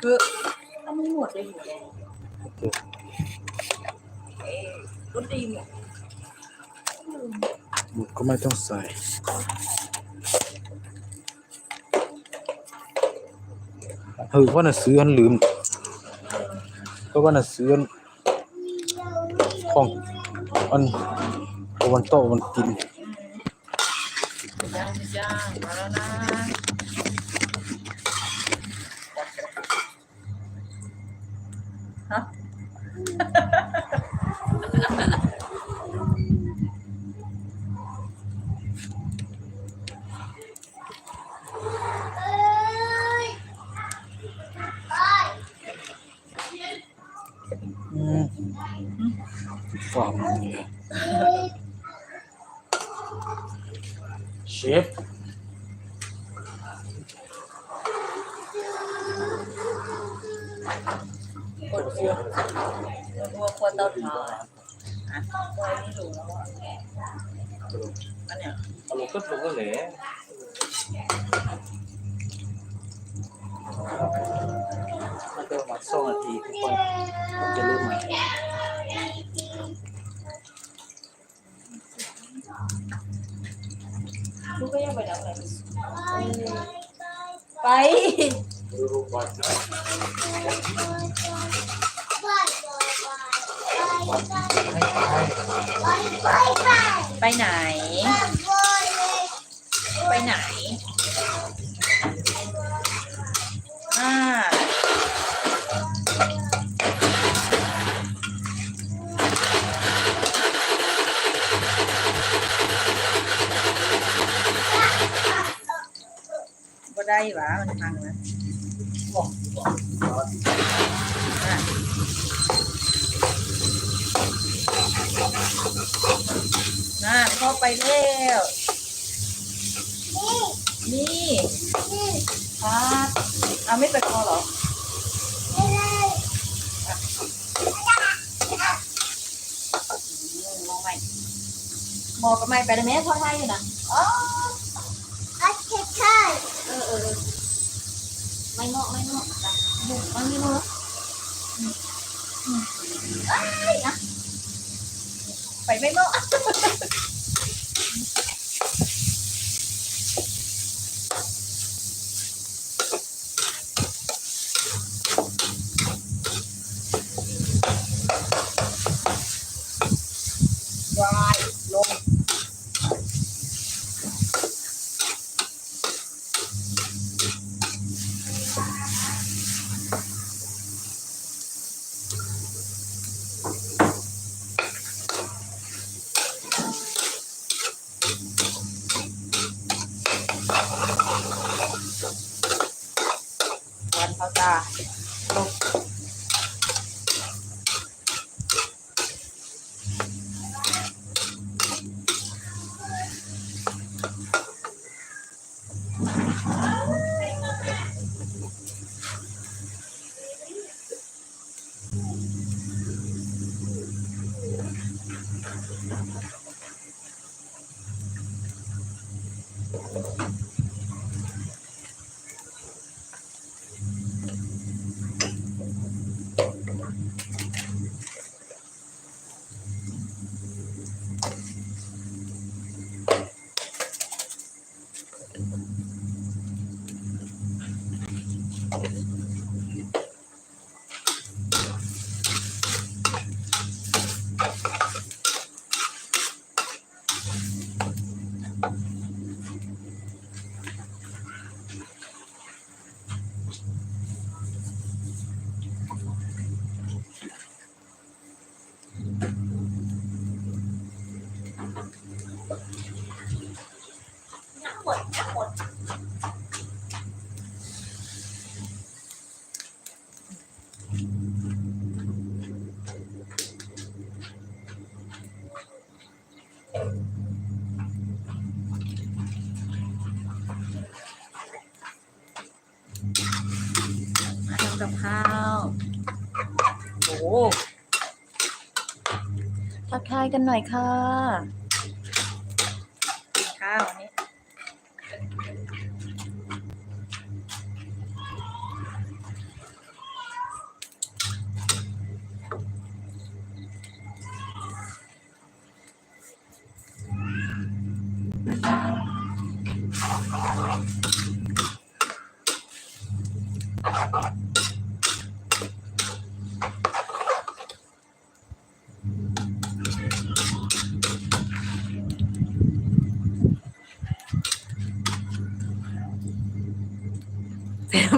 คือต้องไม่หมดเลยหมดเลยโอเคเอ้ยรสดีหมดหมุดก็ไม่ต้องใส่เฮ้ยว่าน่ะซื้ออันลืม ก็ว่าน่ะซื้ออันของอันเอาวันโตวันกิน ย่างย่างมาแล้วนะฮะ อืม ฝ่ามือเนี่ยเชฟกดวัววัวควรเตาถ่านอะวัวนี่ดูแล้วอะอันเนี้ยอาลงก็ลงก็เหละมันก็ประมาณสองนาทีทุกคนมันจะเริ่มใหม่ ลูกก็ยังไปดับ ได้หวะมันพังนะน่าเข้าไปแล้วนี่ครับเอาไม่ไปคอหรอมองไม่มองก็ไม่ไปเลยแม่พ่อไทยอยู่นะอ๋อเออเออเออไม่เหมาะไม่เหมาะจ้ะหนุ่มมันไม่เหมาะอืมอืมอ้าย นะไปไม่เหมาะ วั กันหน่อยค่ะ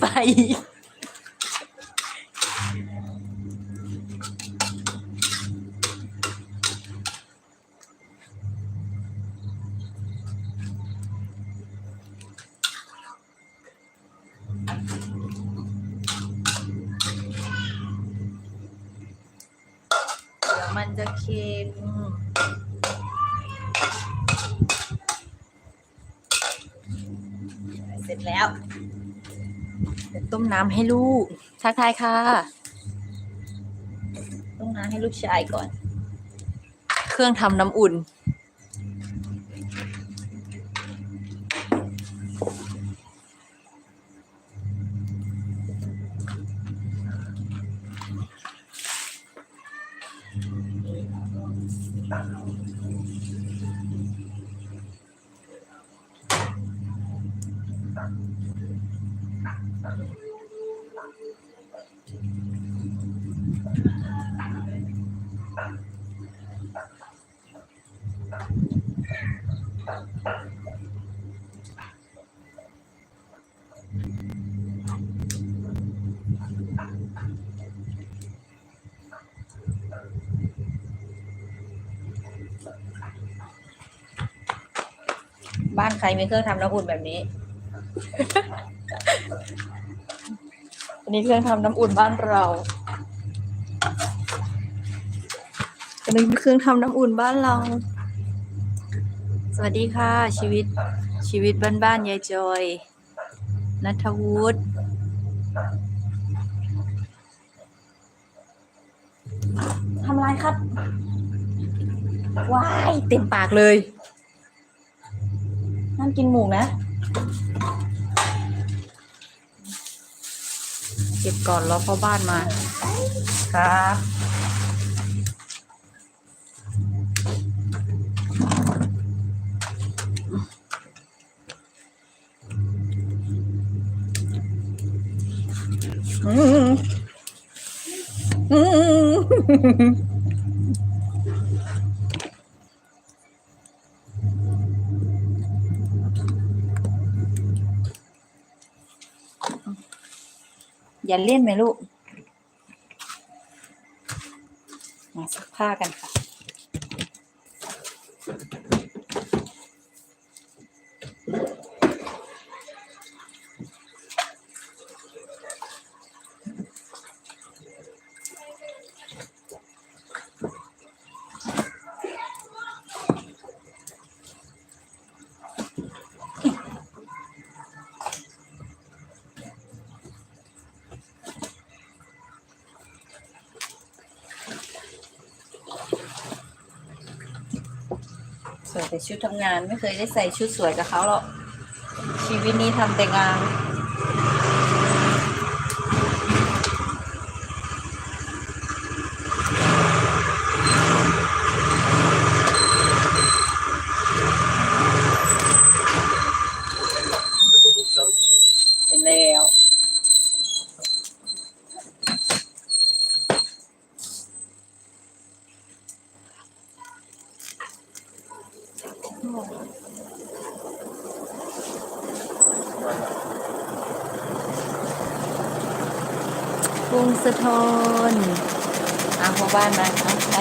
ไปเดี๋ยวมันจะเค็มเสร็จแล้ว ต้มน้ำให้ลูก ทักทายค่ะ ต้มน้ำให้ลูกชายก่อน เครื่องทำน้ำอุ่น บ้านใครมีเครื่องทำน้ำอุ่นแบบนี้ อันนี้เครื่องทำน้ำอุ่นบ้านเราอันนี้เครื่องทำน้ำอุ่นบ้านเรา สวัสดีค่ะ ชีวิตชีวิตบ้านๆยายจอยนัทวุฒิทำไรครับ ว้าย เต็มปากเลยนั่นกินหมูนะ ก็บก่อนรอพ่อบ้านมาครับอืมอืม อย่าเล่นไหมลูก มาซักผ้ากันค่ะ แต่ชุดทำงานไม่เคยได้ใส่ชุดสวยกับเขาหรอกชีวิตนี้ทำแต่งาน สะทนอาพ่อบ้านมาครับไป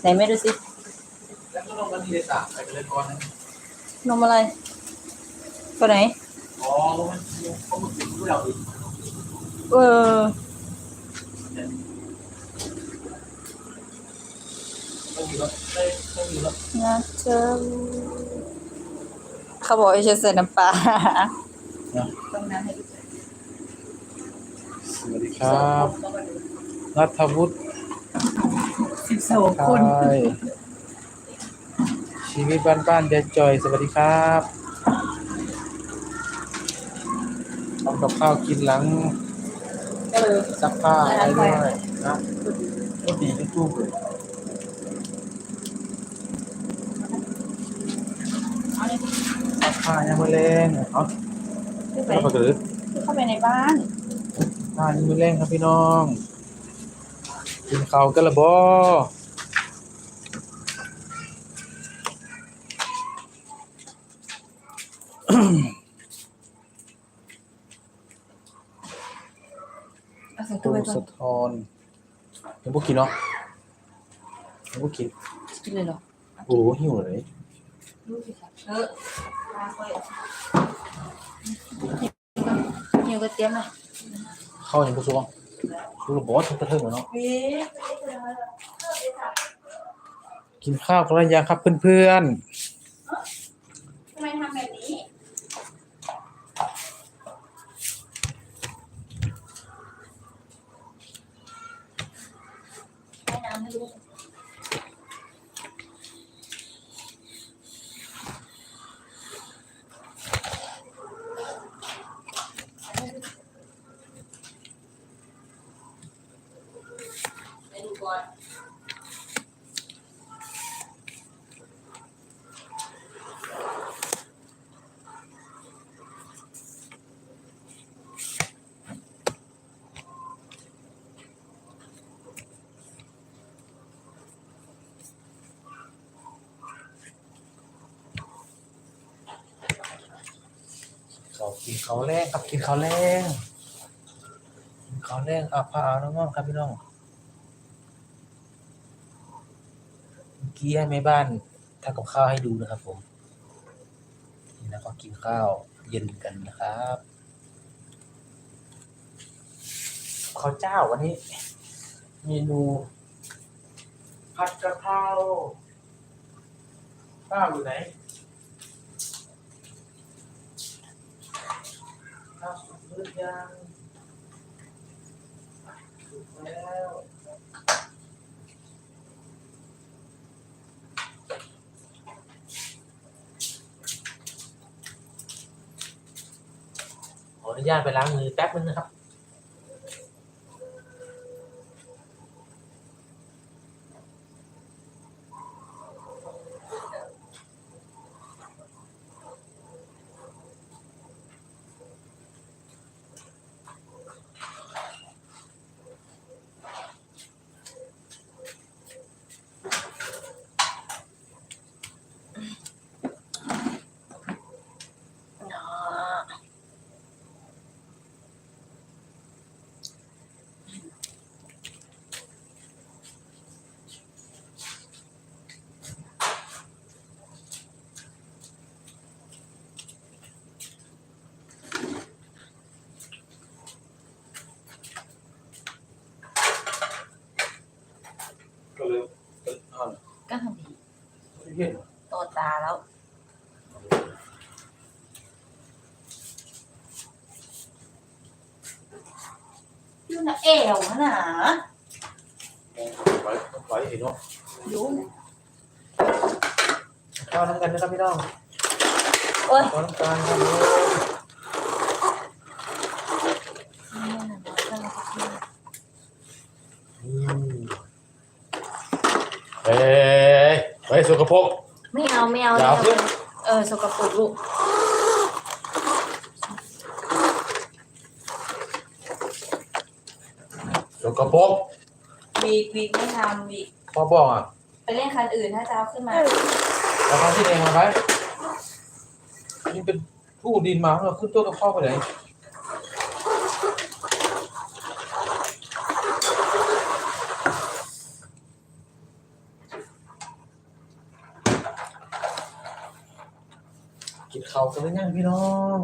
ไหนไม่ดูสิแล้วก็ลงมาทีละสามไปเลยก่อนนะนมอะไรตัวไหน อ๋อมันเขามาถึงเราอีกเออไม่มีแล้วไม่ไม่มีแล้วนะเจอ เขาบอกให้ฉันใส่น้ำปลานะต้องน้ำให้ดูสวัสดีครับนัทวุฒิสิบสองคน ใช่ชีวิตบ้านบ้านๆยายจอย สวัสดีครับทำกับข้าวกินหลังก็เลยซักผ้าอะไรด้วยนะก็ดีที่ตู้เลย เอาเลย ข้ายังไม่แรงเอาขึ้นไปแล้วก็ถือขึ้นเข้าไปในบ้านข้ายังไม่แรงครับพี่น้องกินข้าวกันละบ่เอาใส่ตูตู้ไว้ก่อสะนท้อนยังบ่กินเนาะยังบ่กินกินเลยเหรอโอ้หิวเลย ดูสิคะเออตาคอยเหนียวก็เตรียมหน่อยข้าวยังบ่สุกอะสุกแล้วบ่ทั้งกระเทิงแล้วเนาะวิกินข้าวกันแล้วยังครับเพื่อนำไมทำแบบนี้ให้น้ำให้ลูกไปดูก่อน ๆข้าว กินข้าวแรงครับกินข้าวแรงกินข้าวแรงอาพาเอาน้องๆครับพี่น้องเมื่อกี้ให้แม่บ้านทำกับข้าวให้ดูนะครับ ผมนี่นะก็กินข้าวเย็นกันนะครับข้าวเจ้าวันนี้ เมนูผัดกะเพราข้าวอยู่ไหน ข้าวสุกหรือยังสุกแล้วขออนุญาตไปล้างมือแป๊บนึงนะครับ ก็เลยเออเอา ก็ทำดี เย็น โตตาแล้ว อยู่นะเอวนะไว้ไว้เห็นเนาะอยู่ข้าวน้ำกันนะครับพี่น้องโอ้ย ข้าวน้ำกันครับอืมเฮ้ยเฮ้ย สกปรก ไม่เอาไม่เอาอย่าเอาขึ้น เออสกปรกลูกสกปรกวีกวีกไม่ทำวีกพ่อบอกอะไปเล่นคันอื่นถ้าจะเอาขึ้นมา แล้วเขาที่เองมาไหมนี่เป็นผู้ดินมาเราขึ้นตัวกับพ่อไปไหนากันหรือยังพี่น้อง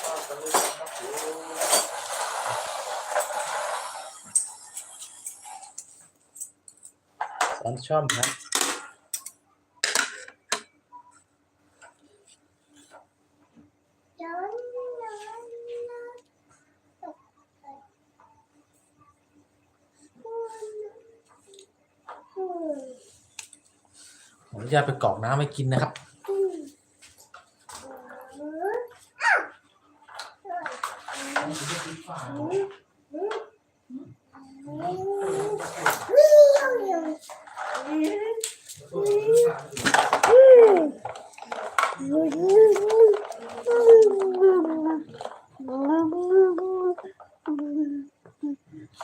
ข้าวกันหรือบผมสอนช่อมครับ ผมจะไปกรอกน้ำให้กินนะครับ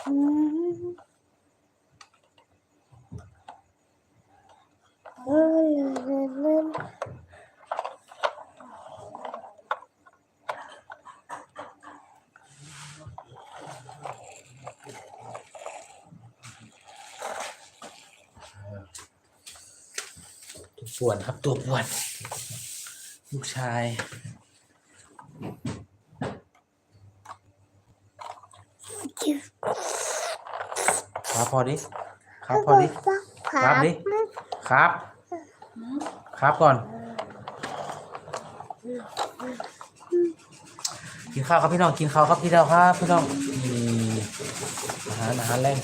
เป่วนครับตัวป่วน ลูกชาย ครับพอดิ ครับพอดิ ครับดิ ครับ ครับก่อน กินข้าวครับพี่น้อง กินข้าวครับพี่น้องครับพี่น้องนี่อาหารอาหารแรง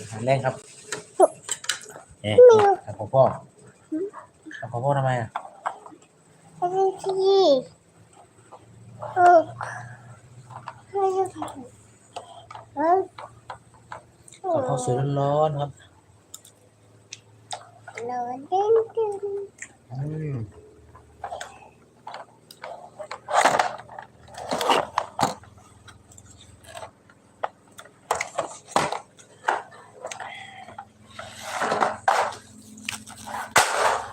อาหารแรงครับเอ๊ะครับพ่อ พ่อครับพ่อพ่อทำไมอะกับข้าวสวยร้อนๆครับอืม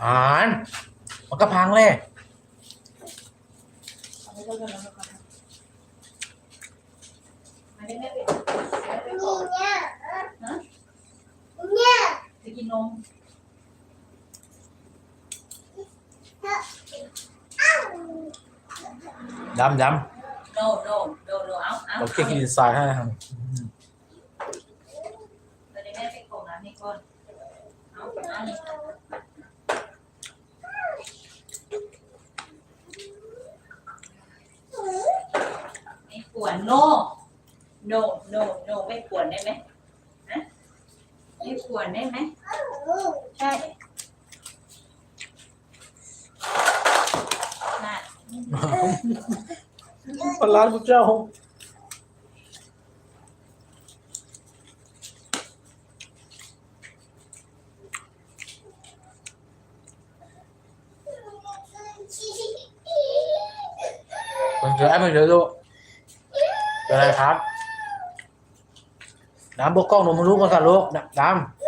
อาหารมัน ก็พังเลยอันนี้แม่ไปจะกินนมย้ำย้โนโนโนโนเอาเอาำเราเคี่ยวกินทรายให้นะครับ ตอนนี้แม่ไปโขงน้ำให้ก่อนเอาเอานี่ไม่ป วดโนโนโนโนไม่ปวดได้ไหมฮะไม่ปวดได้ไหมใช่น่ะปลาพระเจ้ามัน เป็นไครับ น้ำบกกล้องหนูมึรู้ก่อนกันลูกน้ำน้ำ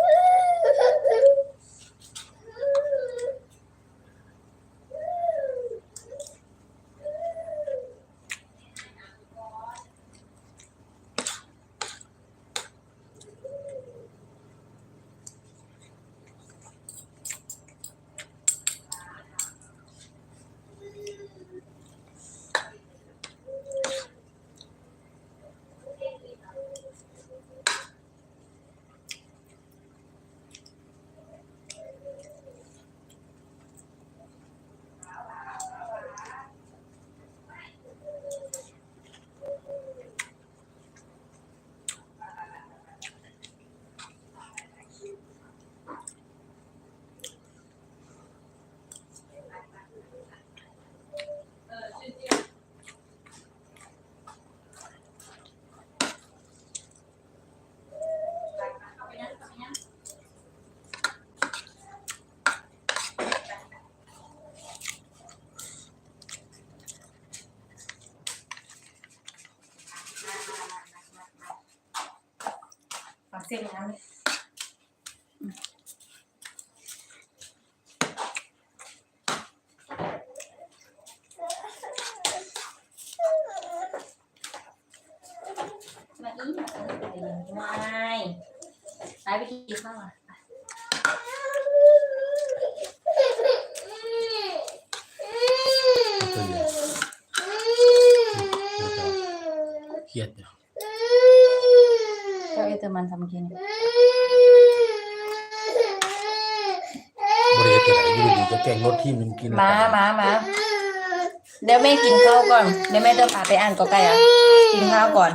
ฝัก เส้นน้ำเลยมาอีมาเออไปยังไม่ไปไปกินข้าวอะำเครียดเนี่ย เจ้าเอเตอร์มันทำกินบริเวณไหนอยู่ดีจะแกงรถที่มันกินมามามาเดี๋ยวแม่กินข้าวก่อน เดี๋ยวแม่จะพาไปอ่านกอไก่อะ กินข้าวก่อน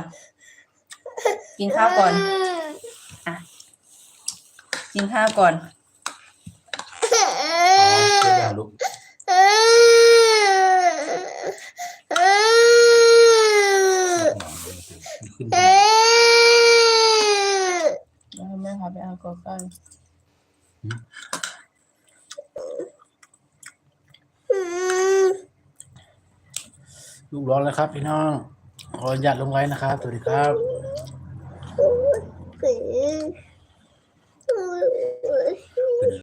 กินข้าวก่อนกินข้าวก่อนอ๋อเดี๋ยวลูกขึ้นแล้วแม่พาไปเอากอไก่ลูกร้องแล้วครับ พี่น้อง ขออนุญาตลงไว้นะครับ สวัสดีครับ